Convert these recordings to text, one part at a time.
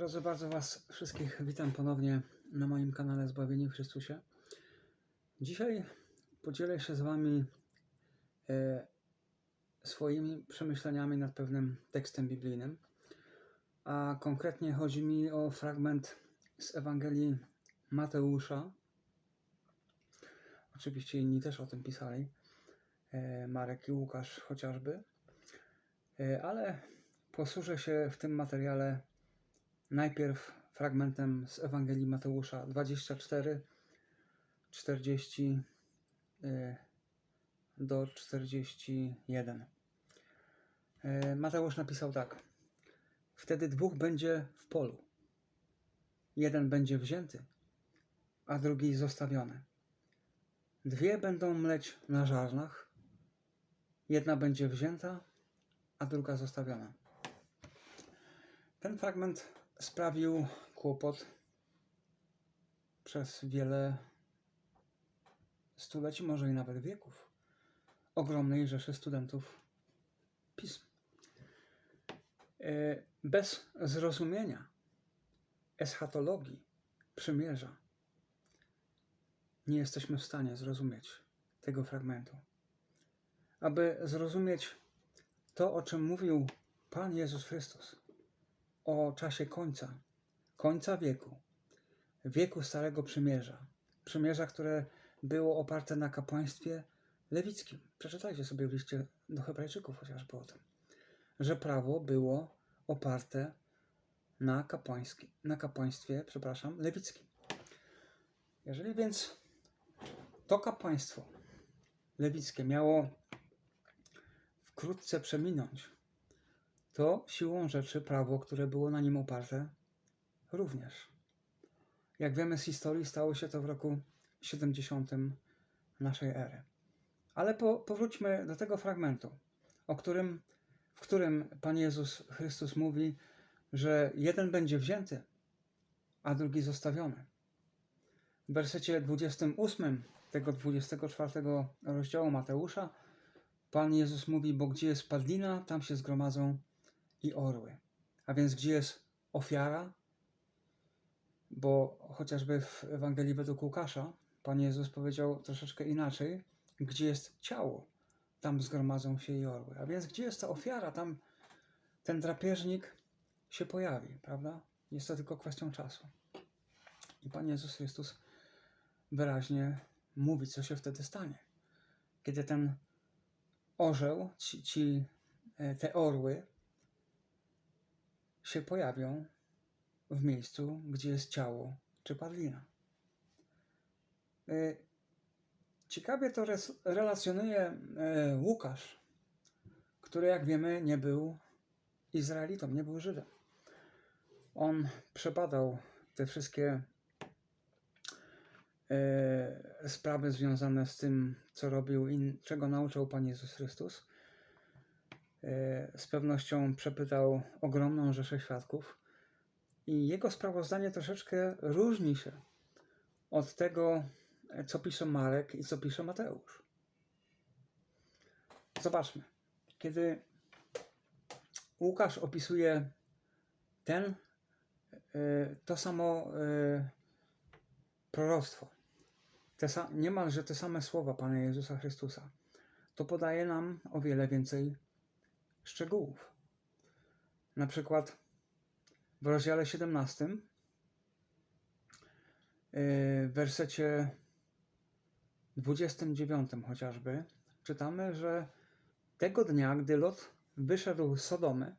Drodzy, bardzo Was wszystkich witam ponownie na moim kanale Zbawieni w Chrystusie. Dzisiaj podzielę się z Wami e, swoimi przemyśleniami nad pewnym tekstem biblijnym, a konkretnie chodzi mi o fragment z Ewangelii Mateusza. Oczywiście inni też o tym pisali, e, Marek i Łukasz chociażby, e, ale posłużę się w tym materiale najpierw fragmentem z Ewangelii Mateusza 24, 40 y, do 41. Y, Mateusz napisał tak. Wtedy dwóch będzie w polu. Jeden będzie wzięty, a drugi zostawiony. Dwie będą mleć na żarnach. Jedna będzie wzięta, a druga zostawiona. Ten fragment sprawił kłopot przez wiele stuleci, może i nawet wieków, ogromnej rzeszy studentów pism. E, Bez zrozumienia eschatologii przymierza nie jesteśmy w stanie zrozumieć tego fragmentu. Aby zrozumieć to, o czym mówił Pan Jezus Chrystus, o czasie końca, końca wieku, wieku Starego Przymierza. Przymierza, które było oparte na kapłaństwie lewickim. Przeczytajcie sobie w liście do Hebrajczyków chociażby o tym, że prawo było oparte na, kapłański, na kapłaństwie, przepraszam, lewickim. Jeżeli więc to kapłaństwo lewickie miało wkrótce przeminąć, to siłą rzeczy prawo, które było na nim oparte, również. Jak wiemy z historii, stało się to w roku 70 naszej ery. Ale po, powróćmy do tego fragmentu, o którym, w którym Pan Jezus Chrystus mówi, że jeden będzie wzięty, a drugi zostawiony. W wersecie 28 tego 24 rozdziału Mateusza Pan Jezus mówi, bo gdzie jest padlina, tam się zgromadzą i orły. A więc gdzie jest ofiara? Bo chociażby w Ewangelii według Łukasza Pan Jezus powiedział troszeczkę inaczej, gdzie jest ciało, tam zgromadzą się i orły. A więc gdzie jest ta ofiara, tam ten drapieżnik się pojawi, prawda? Jest to tylko kwestią czasu. I Pan Jezus Chrystus wyraźnie mówi, co się wtedy stanie. Kiedy ten orzeł, ci, ci e, te orły się pojawią w miejscu, gdzie jest ciało czy padlina. E, ciekawie to relacjonuje e, Łukasz, który, jak wiemy, nie był Izraelitą, nie był Żydem. On przebadał te wszystkie e, sprawy związane z tym, co robił i czego nauczał Pan Jezus Chrystus. E, z pewnością przepytał ogromną rzeszę świadków i jego sprawozdanie troszeczkę różni się od tego, co pisze Marek i co pisze Mateusz. Zobaczmy. Kiedy Łukasz opisuje ten, e, to samo e, proroctwo, te, niemalże te same słowa Pana Jezusa Chrystusa, to podaje nam o wiele więcej szczegółów. Na przykład w rozdziale 17, yy, w wersecie 29 chociażby, czytamy, że tego dnia, gdy Lot wyszedł z Sodomy,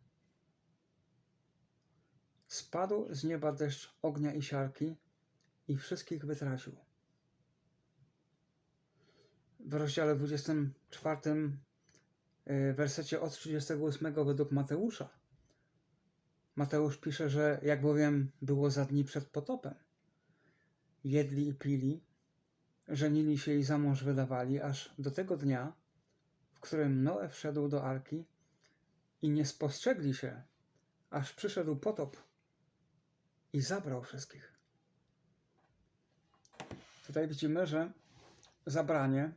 spadł z nieba deszcz ognia i siarki i wszystkich wytracił. W rozdziale 24 Y, wersecie od 38 według Mateusza. Mateusz pisze, że jak bowiem było za dni przed potopem, jedli i pili, żenili się i za mąż wydawali, aż do tego dnia, w którym Noe wszedł do arki i nie spostrzegli się, aż przyszedł potop i zabrał wszystkich. Tutaj widzimy, że zabranie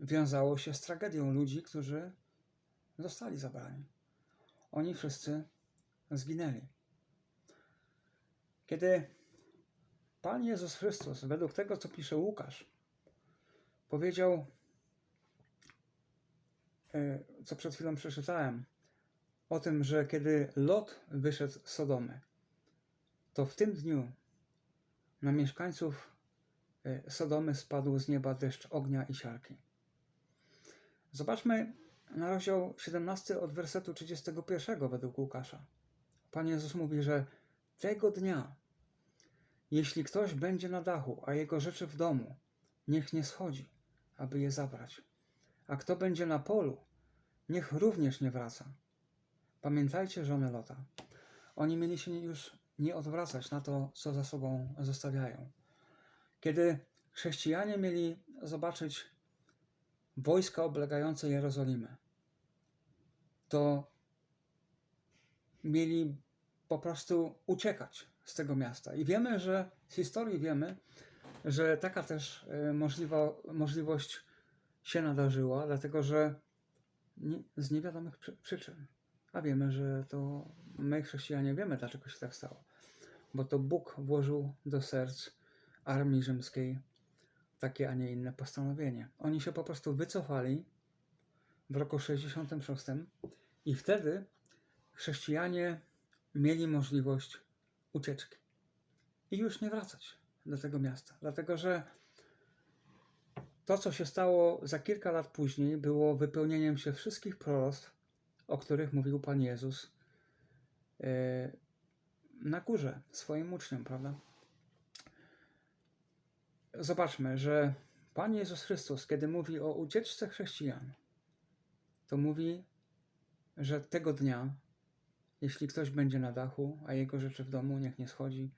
wiązało się z tragedią ludzi, którzy zostali zabrani. Oni wszyscy zginęli. Kiedy Pan Jezus Chrystus, według tego, co pisze Łukasz, powiedział, e, co przed chwilą przeczytałem, o tym, że kiedy Lot wyszedł z Sodomy, to w tym dniu na mieszkańców e, Sodomy spadł z nieba deszcz ognia i siarki. Zobaczmy na rozdział 17 od wersetu 31 według Łukasza. Pan Jezus mówi, że tego dnia, jeśli ktoś będzie na dachu, a jego rzeczy w domu, niech nie schodzi, aby je zabrać. A kto będzie na polu, niech również nie wraca. Pamiętajcie żonę Lota. Oni mieli się już nie odwracać na to, co za sobą zostawiają. Kiedy chrześcijanie mieli zobaczyć wojska oblegające Jerozolimę, to mieli po prostu uciekać z tego miasta. I wiemy, że z historii wiemy, że taka też e, możliwa, możliwość się nadarzyła, dlatego że nie, z niewiadomych przy, przyczyn. A wiemy, że to my, chrześcijanie, wiemy, dlaczego się tak stało. Bo to Bóg włożył do serc armii rzymskiej takie, a nie inne postanowienie. Oni się po prostu wycofali w roku 66 i wtedy chrześcijanie mieli możliwość ucieczki i już nie wracać do tego miasta, dlatego że to, co się stało za kilka lat później, było wypełnieniem się wszystkich proroctw, o których mówił Pan Jezus e, na górze swoim uczniom, prawda? Zobaczmy, że Pan Jezus Chrystus, kiedy mówi o ucieczce chrześcijan, to mówi, że tego dnia, jeśli ktoś będzie na dachu, a jego rzeczy w domu, niech nie schodzi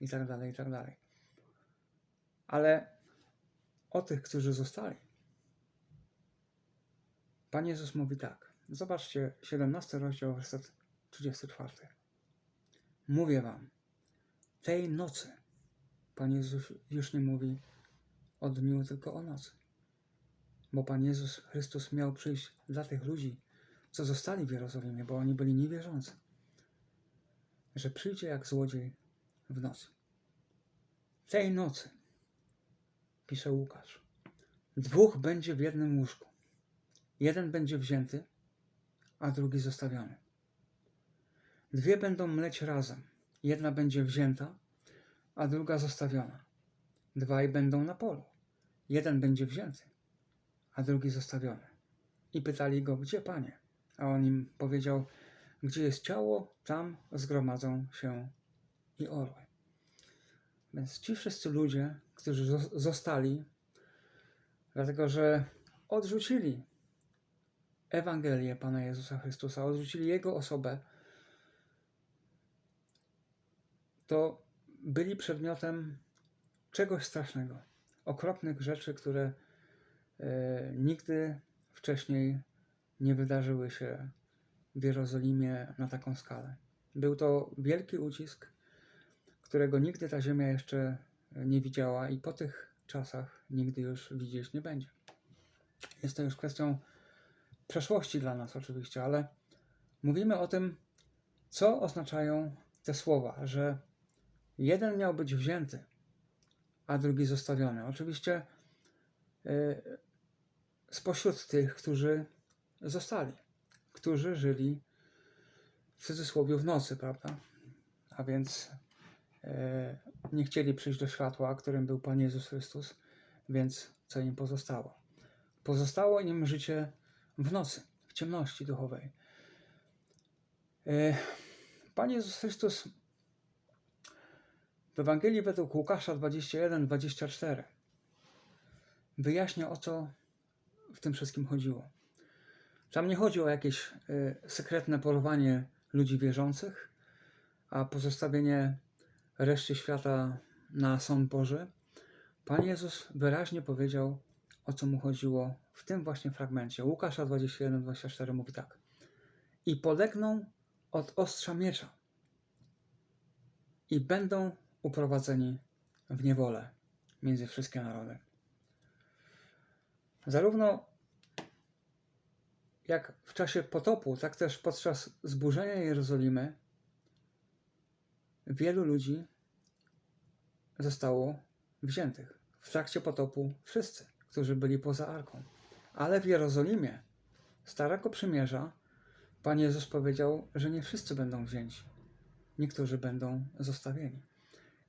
i tak dalej, i tak dalej. Ale o tych, którzy zostali, Pan Jezus mówi tak. Zobaczcie, 17 rozdział, werset 34. Mówię wam, tej nocy, Pan Jezus już nie mówi o dniu, tylko o nocy. Bo Pan Jezus Chrystus miał przyjść dla tych ludzi, co zostali w Jerozolimie, bo oni byli niewierzący. Że przyjdzie jak złodziej w nocy. Tej nocy, pisze Łukasz, dwóch będzie w jednym łóżku. Jeden będzie wzięty, a drugi zostawiony. Dwie będą mleć razem. Jedna będzie wzięta, a druga zostawiona. Dwaj będą na polu. Jeden będzie wzięty, a drugi zostawiony. I pytali go, gdzie panie? A on im powiedział, gdzie jest ciało, tam zgromadzą się i orły. Więc ci wszyscy ludzie, którzy zos- zostali, dlatego że odrzucili Ewangelię Pana Jezusa Chrystusa, odrzucili Jego osobę, to byli przedmiotem czegoś strasznego, okropnych rzeczy, które e, nigdy wcześniej nie wydarzyły się w Jerozolimie na taką skalę. Był to wielki ucisk, którego nigdy ta ziemia jeszcze nie widziała i po tych czasach nigdy już widzieć nie będzie. Jest to już kwestią przeszłości dla nas oczywiście, ale mówimy o tym, co oznaczają te słowa, że jeden miał być wzięty, a drugi zostawiony. Oczywiście y, spośród tych, którzy zostali, którzy żyli w cudzysłowie w nocy, prawda? A więc y, nie chcieli przyjść do światła, którym był Pan Jezus Chrystus, więc co im pozostało? Pozostało im życie w nocy, w ciemności duchowej. E, Pan Jezus Chrystus w Ewangelii według Łukasza 21-24 wyjaśnia o co w tym wszystkim chodziło. Tam nie chodzi o jakieś e, sekretne porwanie ludzi wierzących, a pozostawienie reszty świata na sąd Boży. Pan Jezus wyraźnie powiedział, o co mu chodziło w tym właśnie fragmencie. Łukasza 21-24 mówi tak. I polegną od ostrza miecza i będą uprowadzeni w niewolę między wszystkie narody. Zarówno jak w czasie potopu, tak też podczas zburzenia Jerozolimy wielu ludzi zostało wziętych. W trakcie potopu wszyscy, którzy byli poza arką. Ale w Jerozolimie, Starego Przymierza, Pan Jezus powiedział, że nie wszyscy będą wzięci. Niektórzy będą zostawieni.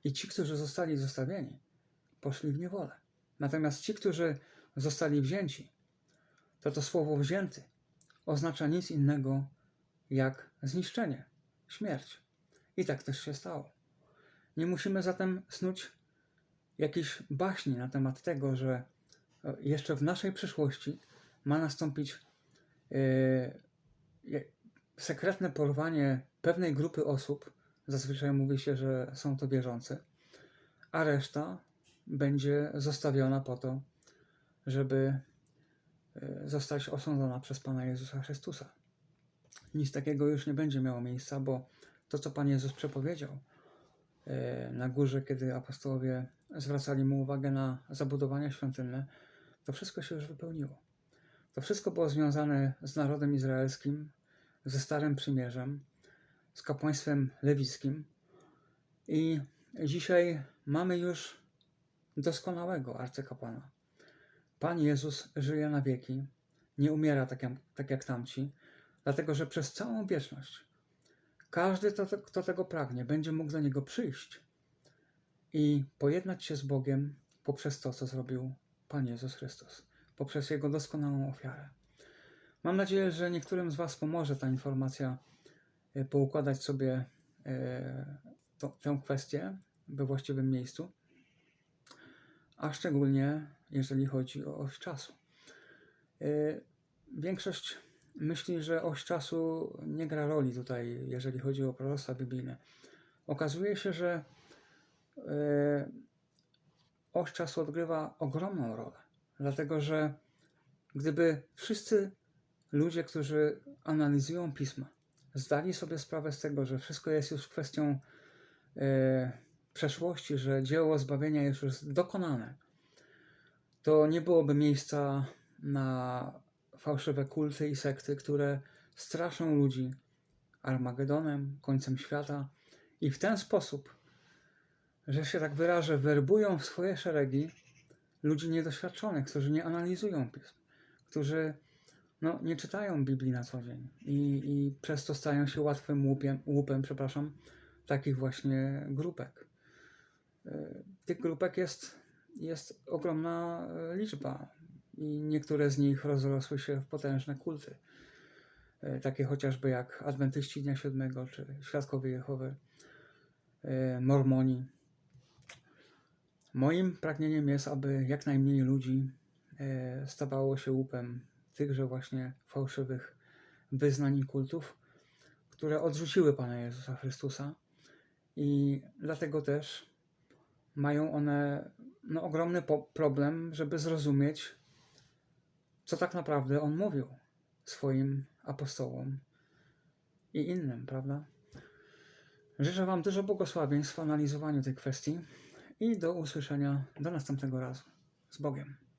I ci, którzy zostali zostawieni, poszli w niewolę. Natomiast ci, którzy zostali wzięci, to to słowo wzięty oznacza nic innego jak zniszczenie, śmierć. I tak też się stało. Nie musimy zatem snuć jakiejś baśni na temat tego, że e, jeszcze w naszej przyszłości ma nastąpić je- sekretne porwanie pewnej grupy osób. Zazwyczaj mówi się, że są to wierzący, a reszta będzie zostawiona po to, żeby e, zostać osądzona przez Pana Jezusa Chrystusa. Nic takiego już nie będzie miało miejsca, bo to, co Pan Jezus przepowiedział e, na górze, kiedy apostołowie zwracali mu uwagę na zabudowania świątynne, to wszystko się już wypełniło. To wszystko było związane z narodem izraelskim, ze Starym Przymierzem, z kapłaństwem lewickim. I dzisiaj mamy już doskonałego arcykapłana. Pan Jezus żyje na wieki, nie umiera tak jak, tak jak tamci, dlatego że przez całą wieczność każdy, kto, kto tego pragnie, będzie mógł do Niego przyjść i pojednać się z Bogiem poprzez to, co zrobił Pan Jezus Chrystus, poprzez Jego doskonałą ofiarę. Mam nadzieję, że niektórym z Was pomoże ta informacja poukładać sobie e, to, tę kwestię we właściwym miejscu, a szczególnie jeżeli chodzi o oś czasu. E, Większość myśli, że oś czasu nie gra roli tutaj, jeżeli chodzi o proroctwa biblijne. Okazuje się, że e, oś czasu odgrywa ogromną rolę, dlatego że gdyby wszyscy ludzie, którzy analizują pisma, zdali sobie sprawę z tego, że wszystko jest już kwestią e, przeszłości, że dzieło zbawienia jest już dokonane, to nie byłoby miejsca na fałszywe kulty i sekty, które straszą ludzi Armagedonem, końcem świata i w ten sposób, że się tak wyrażę, werbują w swoje szeregi ludzi niedoświadczonych, którzy nie analizują pism, którzy no, nie czytają Biblii na co dzień i, i przez to stają się łatwym łupiem, łupem przepraszam, takich właśnie grupek. Y, Tych grupek jest, jest ogromna y, liczba i niektóre z nich rozrosły się w potężne kulty. Y, Takie chociażby jak Adwentyści Dnia Siódmego, czy Świadkowie Jehowy, Mormoni. Moim pragnieniem jest, aby jak najmniej ludzi stawało się łupem tychże właśnie fałszywych wyznań i kultów, które odrzuciły Pana Jezusa Chrystusa i dlatego też mają one no, ogromny problem, żeby zrozumieć, co tak naprawdę On mówił swoim apostołom i innym, prawda? Życzę Wam dużo błogosławieństw w analizowaniu tej kwestii i do usłyszenia do następnego razu. Z Bogiem.